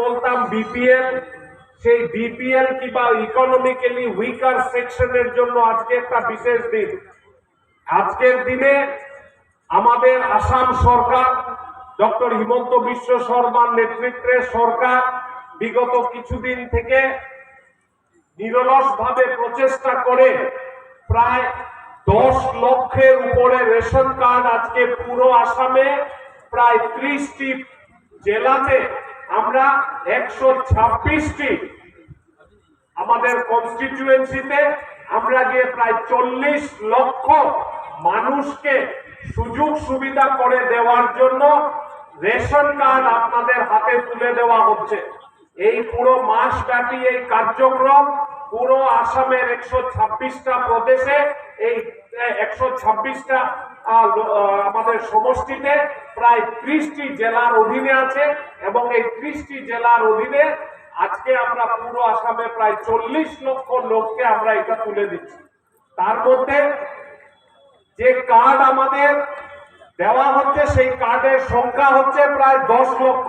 বলতাম বিপিএল সেই বিপিএল কিংবা ইকোনমিক্যালি উইকার সেকশনের জন্য আজকে একটা বিশেষ দিন। আজকের দিনে আমাদের আসাম সরকার, ডক্টর হিমন্ত বিশ্ব শর্মার নেতৃত্বে সরকার বিগত কিছুদিন থেকে নিরলস ভাবে প্রচেষ্টা করে প্রায় দশ লক্ষের উপরে রেশন কার্ড আজকে পুরো আসামে, প্রায় ত্রিশটি জেলাতে আমরা একশো ছাব্বিশটি আমাদের কনস্টিটিউয়েন্সিতে আমরা গিয়ে প্রায় চল্লিশ লক্ষ মানুষকে সুযোগ সুবিধা করে দেওয়ার জন্য রেশন কার্ড আপনাদের হাতে তুলে দেওয়া হচ্ছে। এই পুরো মাস ব্যাপী এই কার্যক্রম পুরো আসামের একশো ছাব্বিশটা প্রদেশে এই একশো ছাব্বিশটা আমাদের সমষ্টিতে প্রায় ত্রিশটি জেলার অধীনে আছে এবং এই ত্রিশটি জেলার অধীনে আজকে আমরা পুরো আসামে প্রায় চল্লিশ লক্ষ লোককে আমরা এটা তুলে দিচ্ছি। তার মধ্যে যে কার্ড আমাদের দেওয়া হচ্ছে, সেই কার্ডের সংখ্যা হচ্ছে প্রায় দশ লক্ষ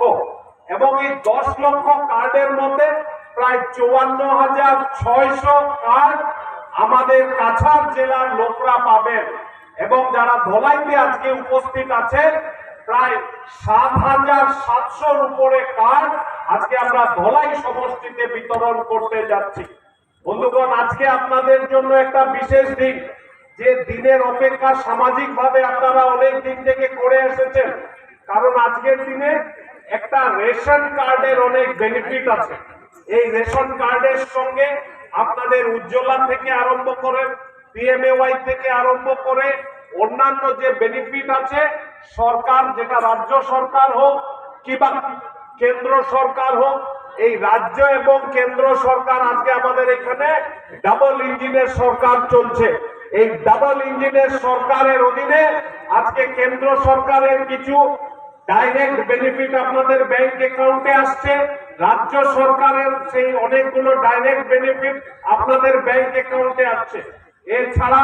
এবং এই দশ লক্ষ কার্ডের মধ্যে প্রায় চুয়ান্ন হাজার ছয়শো কার্ড আমাদের কাছাড় জেলার লোকরা পাবেন। এবং যারা ধলাইতে আজকে উপস্থিত আছে প্রায় সাত হাজার সাতশোর উপরে কার্ড আজকে আমরা ধলাই সমষ্টিতে বিতরণ করতে যাচ্ছি। বন্ধুগণ, আজকে আপনাদের জন্য একটা বিশেষ দিন। যে দিনের অপেক্ষা সামাজিক ভাবে আপনারা অনেক দিন থেকে করে এসেছেন, কারণ আজকের দিনে একটা রেশন কার্ডের অনেক বেনিফিট আছে। এই রেশন কার্ডের সঙ্গে আপনাদের উজ্জ্বলা থেকে আরম্ভ করে পিএমএওয়াই থেকে আরম্ভ করে অন্যান্য যে বেনিফিট আছে, সরকার যেটা রাজ্য সরকার হোক কিংবা কেন্দ্র সরকার হোক, এই রাজ্য এবং কেন্দ্র সরকার আজকে আমাদের এখানে ডাবল ইঞ্জিনের সরকার চলছে। এই ডাবল ইঞ্জিনের সরকারের অধীনে আজকে কেন্দ্র সরকারের কিছু ডাইরেক্ট বেনিফিট আপনাদের ব্যাংক অ্যাকাউন্টে আসছে। রাজ্য সরকারের সেই অনেকগুলো ডাইরেক্ট বেনিফিট আপনাদের ব্যাংক অ্যাকাউন্টে আসছে। এছাড়া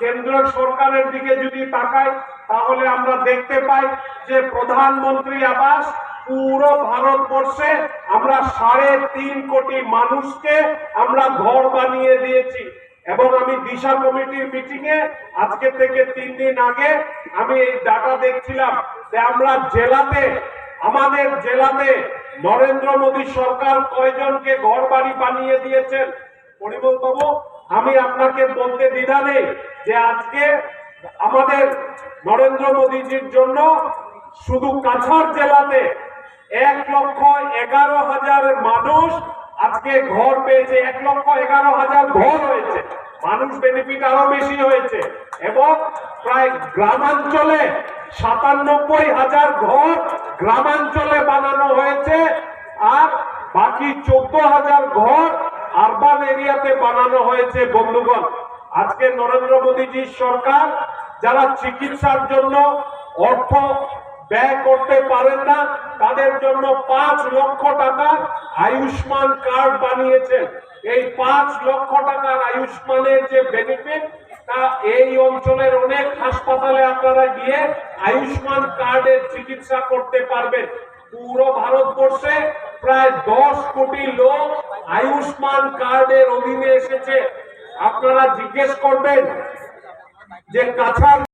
কেন্দ্র সরকারের দিকে যদি তাকাই তাহলে আমরা দেখতে পাই যে প্রধানমন্ত্রী আবাস পুরো ভারতবর্ষে আমরা সাড়ে তিন কোটি মানুষকে আমরা ঘর বানিয়ে দিয়েছি। এবং আমি দিশা কমিটির মিটিং এ আজকে থেকে তিন দিন আগে আমি এই ডাটা দেখছিলাম যে আমরা জেলাতে, আমাদের জেলাতে নরেন্দ্র মোদী সরকার কয়জনকে ঘর বাড়ি বানিয়ে দিয়েছেন? পরিমল বাবু? আমি আপনাকে বলতে দ্বিধা নেই যে আজকে আমাদের নরেন্দ্র মোদীজির জন্য শুধু কাছাড় জেলাতে এক লক্ষ এগারো হাজার মানুষ আজকে ঘর পেয়েছে, এক লক্ষ এগারো হাজার ঘর হয়েছে। মানুষ বেনিফিট আরও বেশি হয়েছে এবং প্রায় গ্রামাঞ্চলে সাতানব্বই হাজার ঘর গ্রামাঞ্চলে বানানো হয়েছে আর বাকি চোদ্দ হাজার ঘর আরবান এরিয়াতে বানানো হয়েছে, বন্ধুগণ। আজকে নরেন্দ্র মোদীজির সরকার যারা চিকিৎসার জন্য অর্থ ব্যয় করতে পারেন না, তাদের জন্য পাঁচ লক্ষ টাকা আয়ুষ্মান কার্ড বানিয়েছে এই পাঁচ লক্ষ টাকার আয়ুষ্মানের যে বেনিফিট তা এই অঞ্চলের অনেক হাসপাতালে আপনারা গিয়ে আয়ুষ্মান কার্ডের চিকিৎসা করতে পারবেন। পুরো ভারতবর্ষে প্রায় দশ কোটি লোক আয়ুষ্মান কার্ডের অধীনে এসেছে। আপনারা জিজ্ঞেস করবেন যে কাছাড়